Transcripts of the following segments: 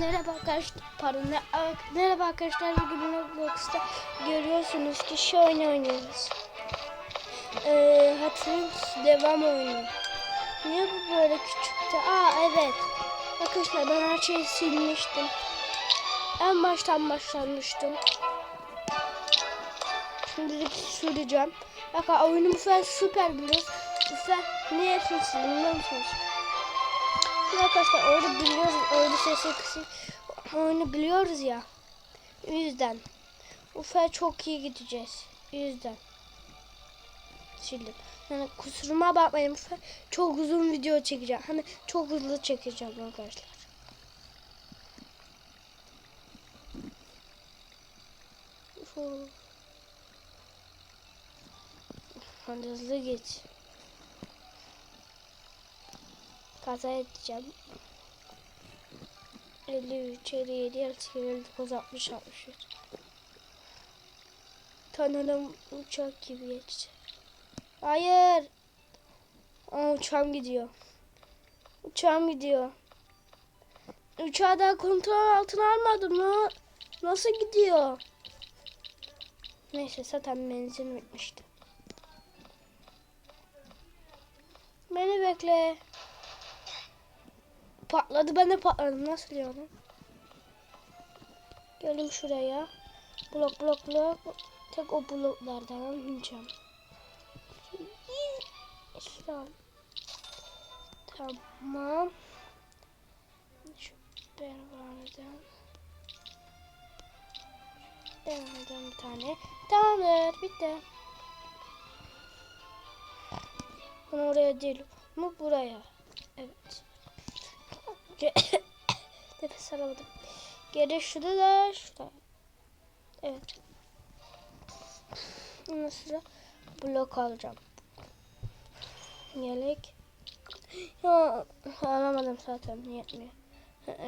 Merhaba arkadaşlar, pardon, merhaba arkadaşlar, bugün Roblox'ta görüyorsunuz ki şu oyunu oynuyoruz. Ee, musunuz? Devam oyunu. Niye bu böyle küçüktü? Aa evet. Arkadaşlar ben her şeyi silmiştim. En baştan başlamıştım. Şimdilik süreceğim. Bakın oyunu bu sefer süper biliyoruz. Bu sefer niye hepsini musunuz? Şimdi arkadaşlar oyunu biliyoruz. Oyunu sesi kısık. Oyunu biliyoruz ya. Yüzden. Sefer çok iyi gideceğiz. Yüzden. Sildim. Yani kusuruma bakmayın. Sefer çok uzun video çekeceğim. Hani çok hızlı çekeceğim arkadaşlar. Uf. Hadi hızlı geç. Kaza edeceğim. 53, 57, 58, 59, 60, 63. Tanrım uçak gibi geçti. Hayır. Aa, uçağım gidiyor. Uçağım gidiyor. Uçağı daha kontrol altına almadım. Na- Nasıl gidiyor? Neyse zaten benzin bitmişti. Beni bekle. Patladı ben de patladım. Nasıl yani? Geldim şuraya. Blok blok blok. Tek o bloklardan almayacağım. Şuradan. Tamam. Şu pervaneden. Pervaneden bir tane. Tamamdır. Bitti. Bunu oraya değil. Bunu buraya. Evet. Nefes alamadım. Geri şurada da şurada. Evet. Ondan sonra blok alacağım. Yelek. Ya alamadım zaten yetmiyor.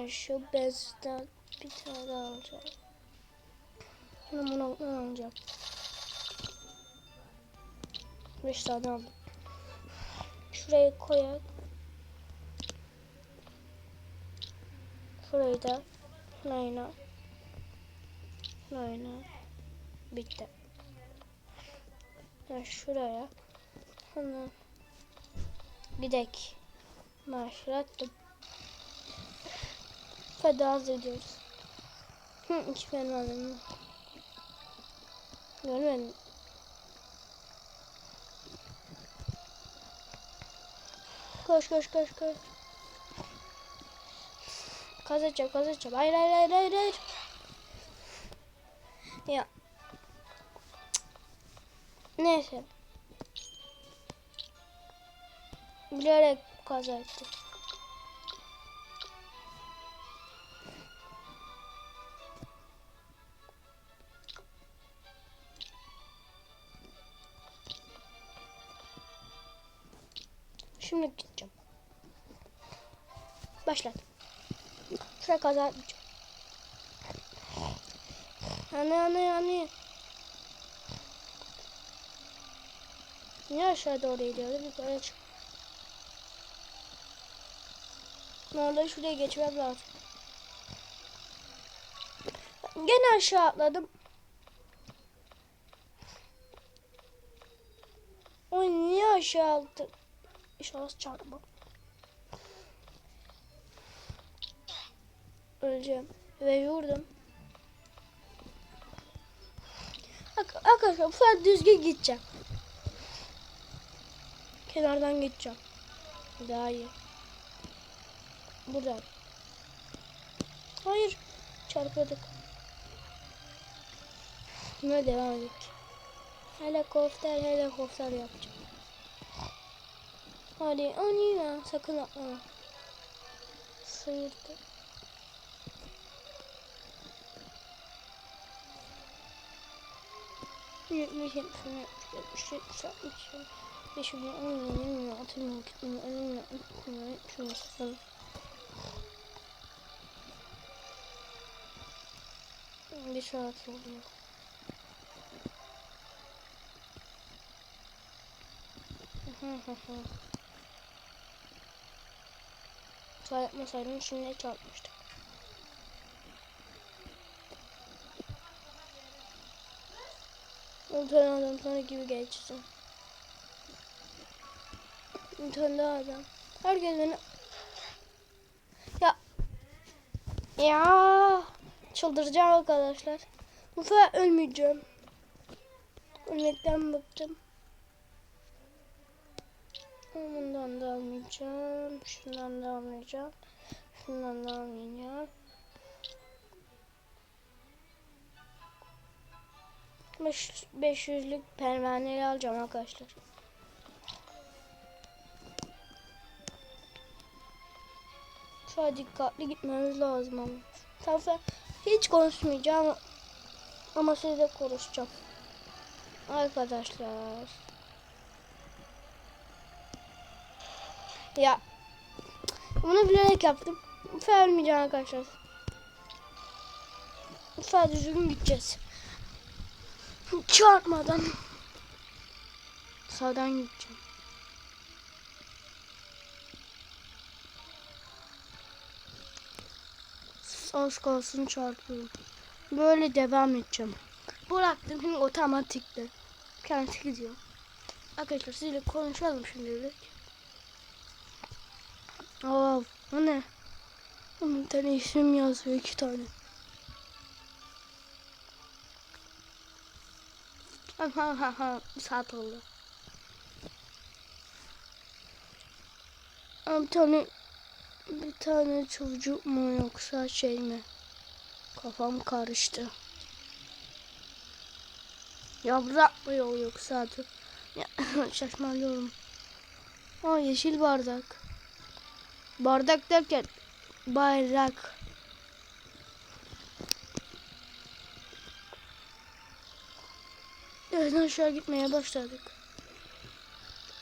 Şu bezden bir tane daha alacağım. Bunu bunu alacağım. Beş tane aldım. Şuraya koyak. Şurayı da Nayna. Nayna. Bitti. Ya şuraya. Hemen. Gidek. Maaşlar attım. Feda az ediyoruz. Hı, benim anlamım. Görmedim. Koş koş koş koş. Kazacağım kazacağım. Hayır hayır hayır hayır hayır. Ya. Neyse. Bilerek kaza ettim. Şimdi gideceğim. Başlat. Şuraya kaza etmeyeceğim. Anne anne anne. Niye aşağı doğru gidiyordu? Yukarı çık. Normalde şuraya geçmem lazım. Gene aşağı atladım. Oy niye aşağı attı? İnşallah çarpma. Öleceğim. Ve vurdum. Arkadaşlar bu sefer düzgün gideceğim. Kenardan gideceğim. Daha iyi. Buradan. Hayır. Çarpıyorduk. Buna devam edelim. Helikopter helikopter yapacağım. Hadi Anina sakın atlama. Sıyırdı. Yetmiş, yetmiş, yetmiş, yetmiş, yetmiş, beş milyon, on milyon, yirmi milyon, otuz milyon, kırk milyon, elli milyon, altmış milyon, yetmiş milyon, seksen milyon. Bir saat oluyor. Hata yapmasaydım şimdi çarpmıştım. On tane adam sonra gibi geçeceğim. Bir tane daha adam. Herkes beni... Ya... Ya... Çıldıracağım arkadaşlar. Bu sefer ölmeyeceğim. Ölmekten bıktım. Bundan da almayacağım. Şundan da almayacağım. Şundan da almayacağım. 500'lük pervaneyi alacağım arkadaşlar. Şöyle dikkatli gitmemiz lazım ama. Tabii hiç konuşmayacağım ama sizle konuşacağım. Arkadaşlar. Ya bunu bilerek yaptım. Ölmeyeceğim arkadaşlar. Sefer düzgün gideceğiz. Çarpmadan. Sağdan gideceğim. Az kalsın çarpıyorum. Böyle devam edeceğim. Bıraktım şimdi otomatikte. Kendisi gidiyor. Arkadaşlar sizinle konuşalım şimdilik. Aa, bu ne? Bir tane isim yazıyor iki tane. Ha ha ha ha saat oldu. Aa, Bir tane bir tane çocuk mu yoksa şey mi? Kafam karıştı. Yaprak mı yok yoksa adı? Ya, şaşmalıyorum. Aa yeşil bardak. Bardak derken bayrak. Evet aşağı gitmeye başladık.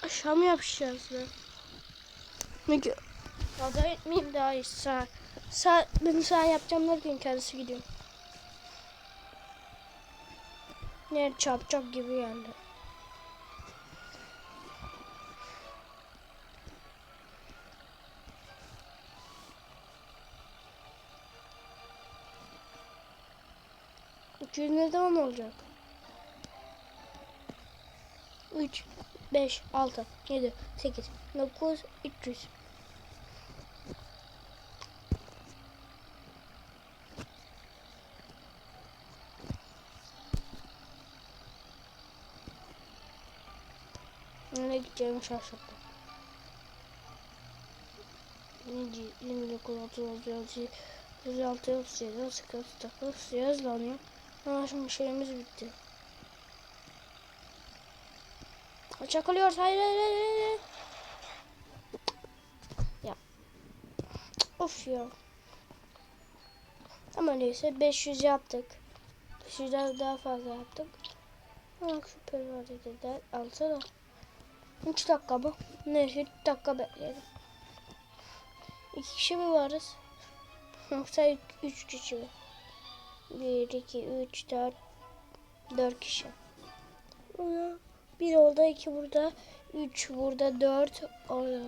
Aşağı mı yapışacağız be? Peki. Fazla etmeyeyim daha iyi. Sağ, sağ, ben sağ yapacağım derken kendisi gidiyor. Ne çarpacak gibi. Üç yüz ne zaman olacak? Üç, beş, altı, yedi, sekiz, dokuz, üç yüz. Nereye gideceğimi şaşırdım. 29, 30, 36, 36, 37, 38, 39 yazılanıyor. Ama şimdi şeyimiz bitti. Çakılıyoruz. Hayır hayır hayır. Ya. Of ya. Ama neyse 500 yaptık. 500 daha, fazla yaptık. Bak şu pervadede de alsa da. 3 dakika bu. Neyse 3 dakika bekleyelim. 2 kişi mi varız? Yoksa 3 kişi mi? 1, 2, 3, 4 4 kişi. Burada bir orada, iki burada, üç burada, dört orada.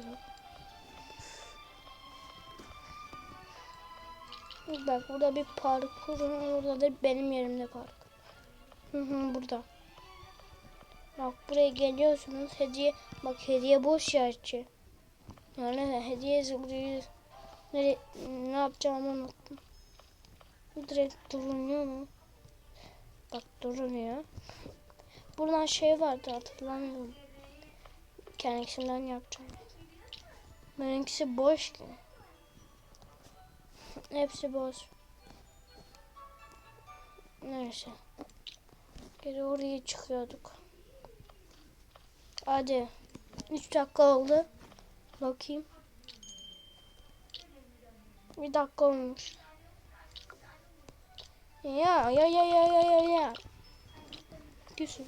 Bak burada bir parkur, orada da benim yerimde park. Hı hı burada. Bak buraya geliyorsunuz hediye, bak hediye boş yerçi. Yani hediye burayı nere, ne yapacağımı unuttum. Direkt durunuyor mu? Bak durunuyor. Buradan şey vardı hatırlamıyorum. Kendisinden yapacağım. Benimkisi boş ki. Hepsi boş. Neyse. Geri oraya çıkıyorduk. Hadi. 3 dakika oldu. Bakayım. Bir dakika olmuş. Ya ya ya ya ya ya ya. Gülsün.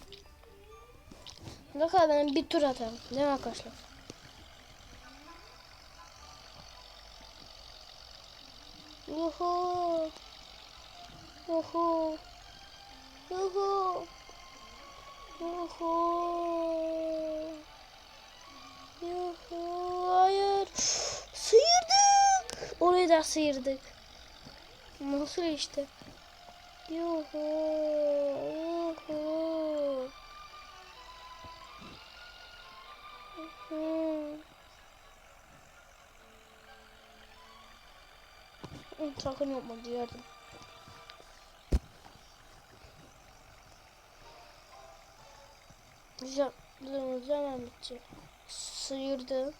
Ne kadar ben bir tur atarım. Değil mi arkadaşlar? Yuhu. Yuhu. Yuhu. Yuhu. Yuhu. Hayır. Sıyırdık. Orayı da sıyırdık. Nasıl işte? Yuhu. Yuhu. Sakın yapma diyordum. Yaptığımız hemen bitecek. Sıyırdım.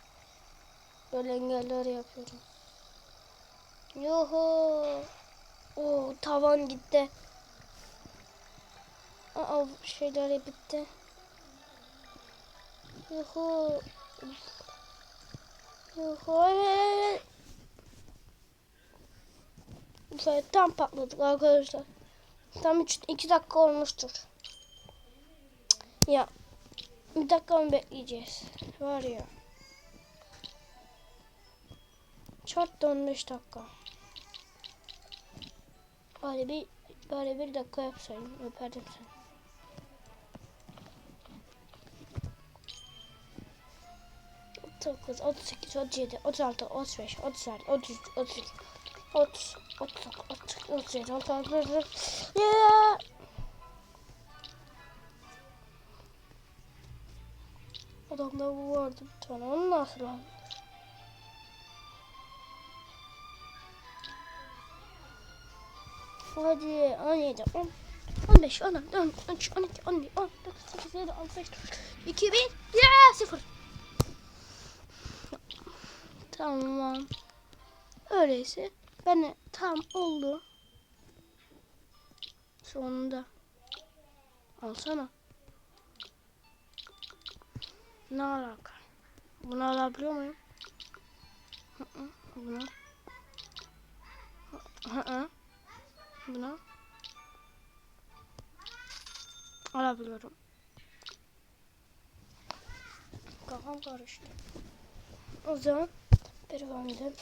Böyle engeller yapıyorum. Yuhu. Oo tavan gitti. Aa şeyler bitti. Yuhu. Yuhu. evet. Bu sefer tam patladık arkadaşlar. Tam 3 2 dakika olmuştur. Ya bir dakika mı bekleyeceğiz? Var ya. Çarptı 15 dakika. Bari bir bari bir dakika yapsaydım öperdim seni. Dokuz, otuz sekiz, otuz yedi, otuz altı, otuz beş, otuz altı, otuz üç, otuz iki, otuz, otuz dokuz, otuz sekiz, otuz yedi, otuz altı, otuz dokuz. Ya! Adamda bu vardı bir tane. Onu nasıl aldı? Hadi 17, 10, 15, 16, 13, 12, 11, 10, 9, 8, 7, 6, 5, 2, 1, ya 0. Tamam. Öyleyse de tam oldu. Sonunda. Alsana. Ne alaka? Bunu alabiliyor muyum? Hı hı. Bunu. Hı hı. Bunu. Alabiliyorum. Kafam karıştı. O zaman pervane.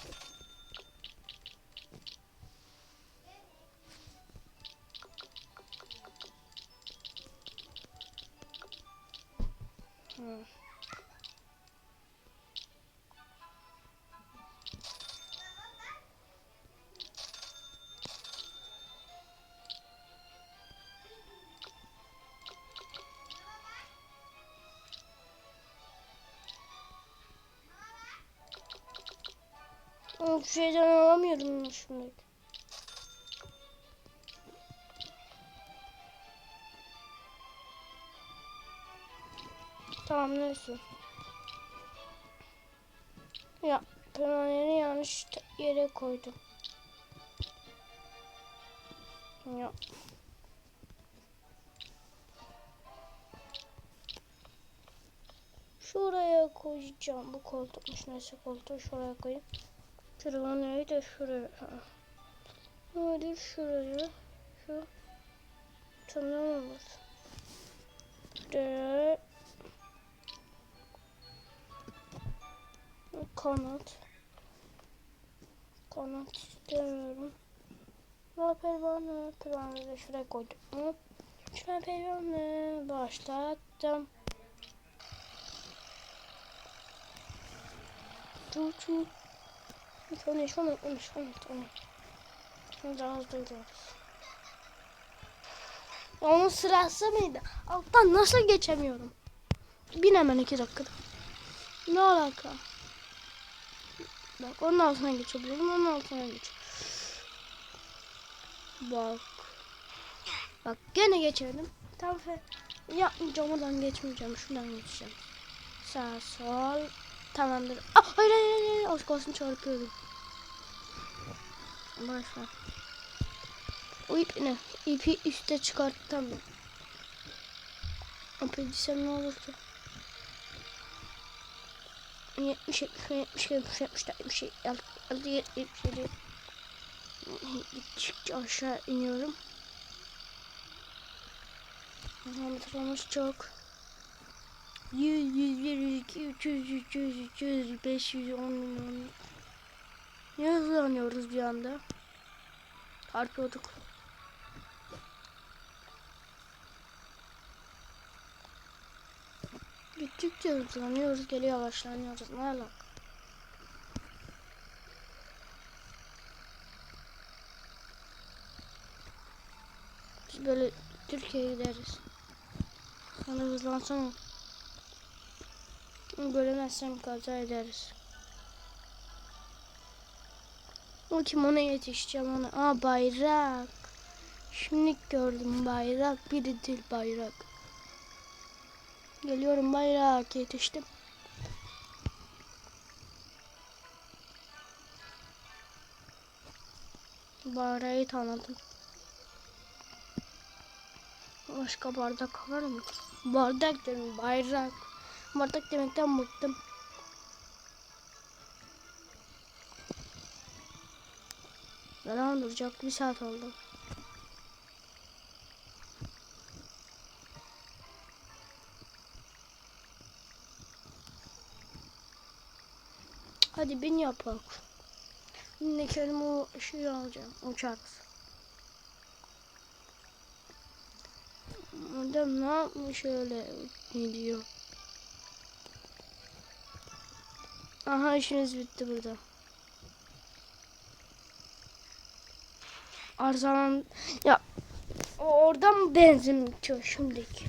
Hmm. Şu şeyden alamıyorum şimdi. Tamam neyse. Ya pervaneni yanlış yere koydum. Ya. Şuraya koyacağım. Bu koltukmuş. Neyse koltuğu şuraya koyayım. Pervaneyi de şuraya. Ha. Hadi şuraya. Şu. Tamam olur. Şuraya. Kanat. Kanat istemiyorum. Ya pervane. Pervaneyi de şuraya koydum. Şuraya pervane. Başlattım. Çu çu. Şöyle şöyle şöyle şöyle şöyle. Şimdi az duruyoruz. Ya onun sırası mıydı? Alttan nasıl geçemiyorum? Bin hemen iki dakikada. Ne alaka? Bak onun altına geçebilirim. Onun altına geç. Bak. Bak gene geçelim. Tamam fe. Yapmayacağım oradan geçmeyeceğim. Şuradan geçeceğim. Sağ sol. Tamamdır. Ah, hayır hayır hayır. Az kalsın çarpıyordum. Boş ver. O ip ne? İpi üste çıkarttam. İpi desem ne olur? 70, 70, 70, 70, 70, 60, 77. Gittikçe aşağı iniyorum. Metremiz çok. 100, 101, 200, 300, 300, 300, 500, 10 milyon. Ne hızlanıyoruz bir anda? Çarpıyorduk. Gittikçe hızlanıyoruz, geri yavaşlanıyoruz. Ne alaka? böyle Türkiye'ye gideriz. Sonra hızlansana. Göremezsem kaza ederiz. Kim ona yetişeceğim ona. Aa bayrak. Şimdi gördüm bayrak. Biri değil bayrak. Geliyorum bayrak yetiştim. Bayrağı tanıdım. Başka bardak var mı? Bardak diyorum bayrak. Bardak demekten bıktım. Neden duracak? Bir saat oldu. Hadi bin yapak. Yine kelime o şey alacağım. Uçarız. Adam ne yapmış öyle gidiyor. Aha işimiz bitti burada. Arzalan ya oradan benzin bitiyor şimdiki.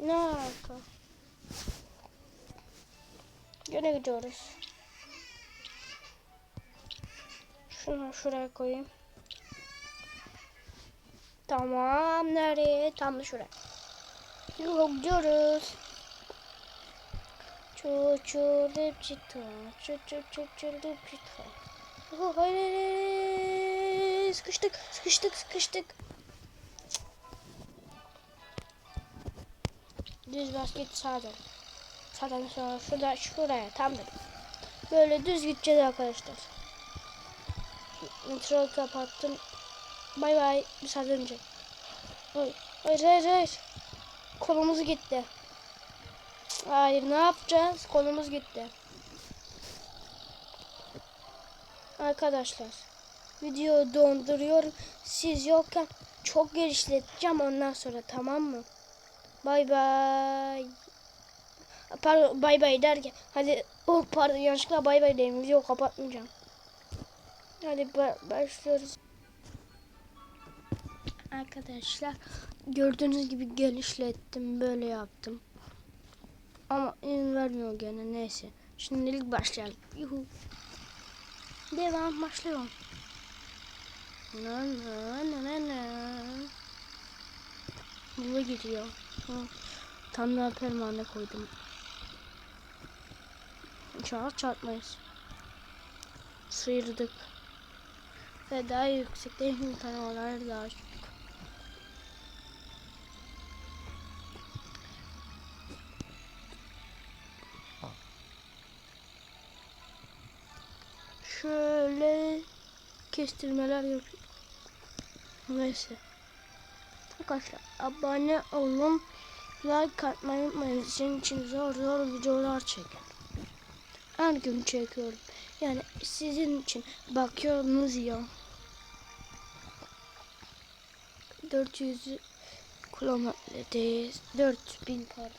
Ne alaka? Gene gidiyoruz. Şunu şuraya koyayım. Tamam nereye? Tam da şuraya. Yok gidiyoruz. Çu çu lip çita. Çu çu çu çu lip çita. Oh, hayır, hayır, hayır. Sıkıştık, sıkıştık, sıkıştık. Düz bas git sağdan. Sağdan sonra şurada, şuraya tam da. Böyle düz gideceğiz arkadaşlar. Metro kapattım. Bay bay. Bir saat önce. Hayır, hayır, hayır. Kolumuz gitti. Hayır, ne yapacağız? Kolumuz gitti. Arkadaşlar, video donduruyorum. Siz yokken çok genişleteceğim ondan sonra tamam mı? Bay bay. Pardon, bay bay derken hadi oh pardon yanlışlıkla bay bay dedim. Video kapatmayacağım. Hadi ba- başlıyoruz. Arkadaşlar gördüğünüz gibi genişlettim böyle yaptım. Ama izin vermiyor gene neyse. Şimdilik başlayalım. Yuhu. Devam başlıyorum. Na na na na na. Bu gidiyor. Tam da pervane koydum. İnşallah çarpmayız. Sıyırdık. Ve daha yüksekte imkanlar daha çok. Şöyle kestirmeler yapıyorum. Neyse. Arkadaşlar abone olun. Like atmayı unutmayın. Sizin için zor zor videolar çekiyorum. Her gün çekiyorum. Yani sizin için bakıyorsunuz ya. 400 kilometredeyiz. 4000 pardon.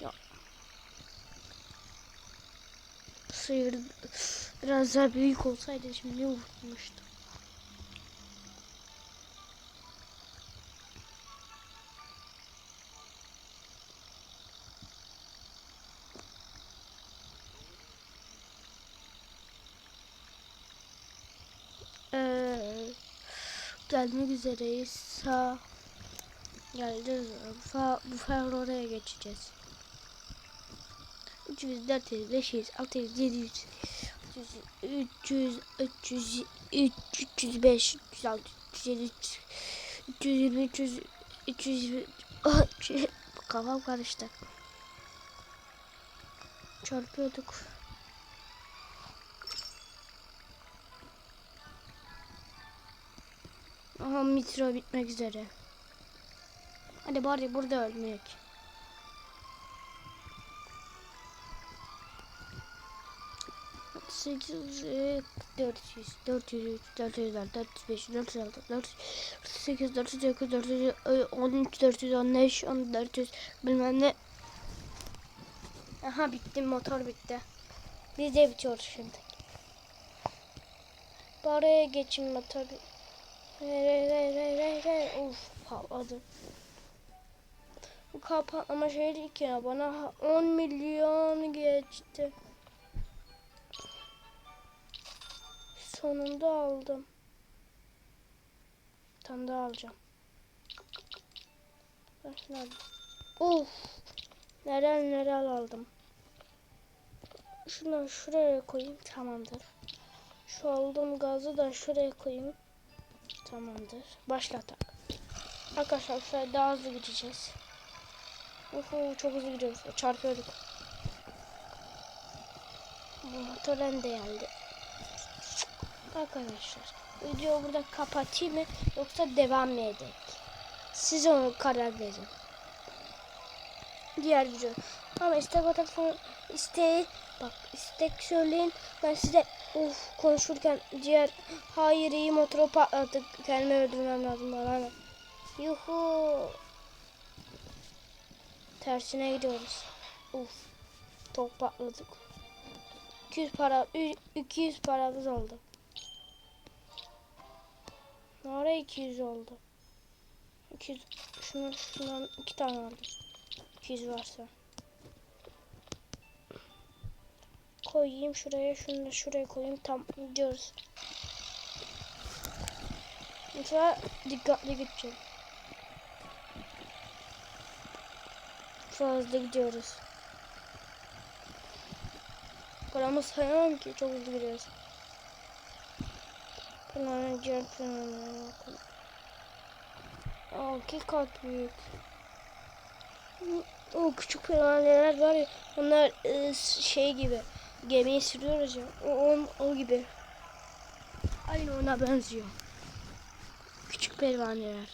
Ya. Sıyır biraz daha büyük olsaydı şimdi vurmuştum. Gelmek üzereyiz. Sağ geleceğiz. Fa, bu sefer oraya geçeceğiz. 300, 400, 500, 600, 700, 300, 300, 300, 305, 306, 307, 320, 300, 300, kafam karıştı. Çarpıyorduk. Aha metro bitmek üzere. Hadi bari burada ölmeyek. Sekiz, e, dört yüz, dört yüz dört yüz dört, yüz beş, dört yüz dört yüz sekiz, dört yüz dört yüz e, on üç, dört yüz on beş, on dört yüz bilmem ne. Aha bitti motor bitti. Biz de bitiyoruz şimdi. Baraya geçeyim ben tabi. Hey hey hey hey hey. Uf patladı. Bu kar patlama şey değil ki ya. Bana ha- 10 milyon geçti. Sonunda aldım. Bir tane daha alacağım. Alayım. Uf. Nerel nerel aldım. Şunu şuraya koyayım. Tamamdır. Şu aldığım gazı da şuraya koyayım. Tamamdır. Başlatak. Arkadaşlar şöyle daha hızlı gideceğiz. Uhu, çok hızlı gidiyoruz. Çarpıyorduk. Bu tren de geldi. Arkadaşlar videoyu burada kapatayım mı yoksa devam mı edeyim? Siz onu karar verin. Diğer video. Ama istek falan isteği bak istek söyleyin. Ben size of konuşurken diğer hayır iyi motoru patlattık. Kendimi öldürmem lazım bana. Yuhu. Tersine gidiyoruz. Uf. Çok patladık. 200 para 200 paramız oldu. Nereye 200 oldu? 200 şunu şundan iki tane aldım. 200 varsa. Koyayım şuraya, şunu da şuraya koyayım. Tam gidiyoruz. Mesela dikkatli gideceğim. Hızlı gidiyoruz. Paramı sayamam ki çok hızlı gidiyoruz. Diğer Pınar'ına bakalım. Aa, iki kat büyük. O küçük pervaneler var ya onlar e, şey gibi gemiyi sürüyoruz ya o, o, o gibi. Aynı ona benziyor. Küçük pervaneler.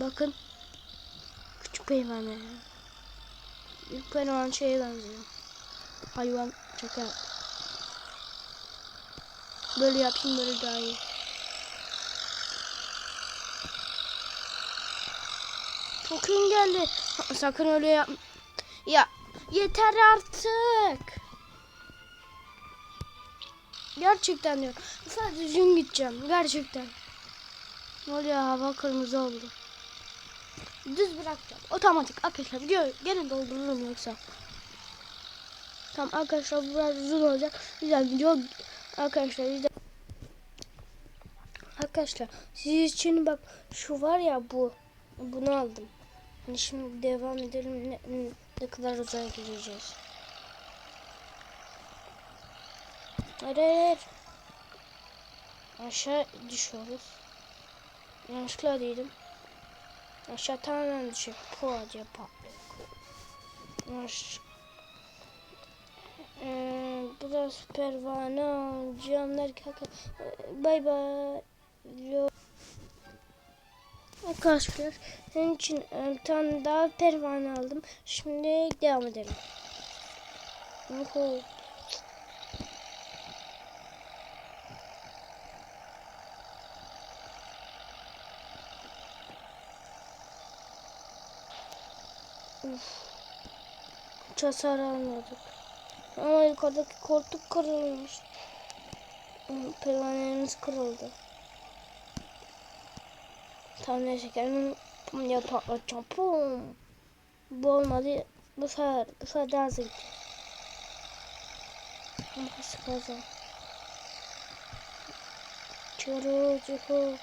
Bakın. Küçük pervaneler. Büyük pervane şeye benziyor. Hayvan yap. Böyle yapayım böyle daha iyi. Çok geldi. Sakın öyle yap. Ya yeter artık. Gerçekten diyorum. Sadece düzgün gideceğim. Gerçekten. Ne oluyor hava kırmızı oldu. Düz bırakacağım. Otomatik arkadaşlar video gene doldururum yoksa. Tamam arkadaşlar biraz uzun olacak. Güzel video arkadaşlar güzel. Arkadaşlar siz için bak şu var ya bu. Bunu aldım. Hani şimdi devam edelim. Ne, ne kadar uzağa gideceğiz. Hayır. Aşağı düşüyoruz. Yanlışlıkla değilim. Aşağı tamamen düşüyor. Puh diye patlıyor. Aş ee, bu da pervane alacağım kaka. Bay bay. Yo- Arkadaşlar senin için e, bir tane daha pervane aldım. Şimdi devam edelim. Uhu. Uf. Hiç hasar almadık. Ama yukarıdaki koltuk kırılmış. Pervanelerimiz kırıldı. Tamam neyse kendim pum diye patlatacağım. Pum. Bu olmadı. Bu sefer, bu sefer daha. Ama sıkılacağım. Uçuyoruz yukarı.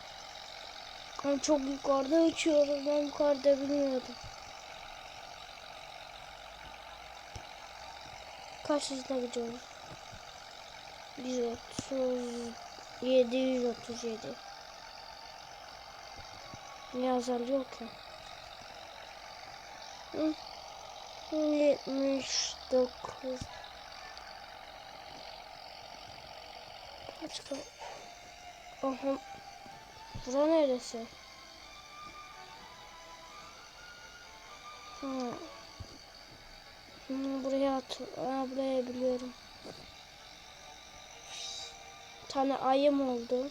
Ben çok yukarıda uçuyorum. Ben yukarıda bilmiyordum. Kaç hızla gidiyoruz? 137, 137. Niye azalıyor ki? Hı. 79 Kaç kal? Aha. Bura neresi? Hı. Buraya at. Aa, buraya biliyorum. Bir tane ayım oldu.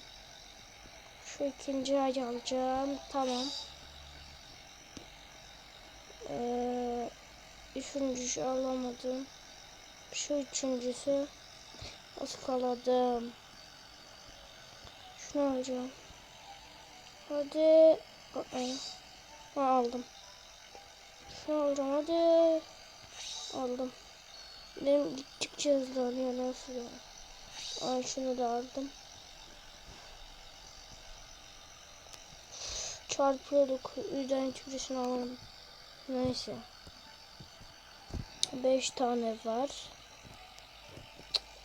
Şu ikinci ayı alacağım. Tamam. Ee, üçüncüsü alamadım. Şu üçüncüsü ıskaladım. Şunu alacağım. Hadi. Aa, aldım. Şunu alacağım hadi. Aldım. Benim gittikçe hızlanıyor nasıl ya. Ay şunu da aldım. Çarpıyorduk. Yüzden hiçbirisini alamadım. Neyse. Beş tane var.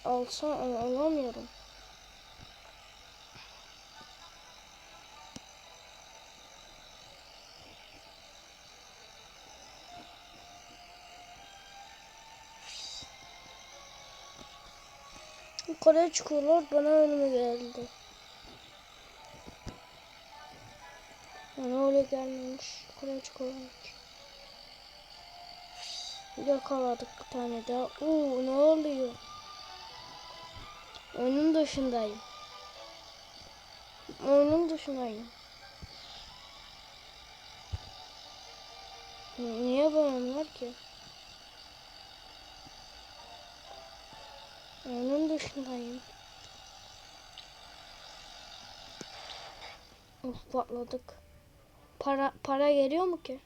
Alsam alamıyorum. Yukarıya çıkıyorlar bana önüme geldi. Bana öyle gelmemiş. Yukarıya çıkıyorlar. Yakaladık bir tane daha. Oo ne oluyor? Oyunun dışındayım. Oyunun dışındayım. Niye var ki? Oyunun dışındayım. Of patladık. Para para geliyor mu ki?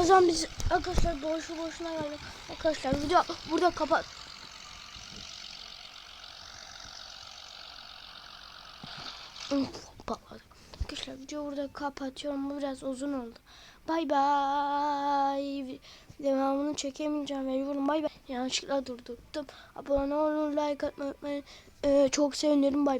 O zaman biz arkadaşlar boşu boşuna geldik. Arkadaşlar video burada kapat. Patladı. Arkadaşlar video burada kapatıyorum. Bu biraz uzun oldu. Bay bay. Devamını çekemeyeceğim. Mecburum bay bay. Yanlışlıkla durdurdum. Abone olun, like atmayı unutmayın. Ee, çok sevinirim. Bay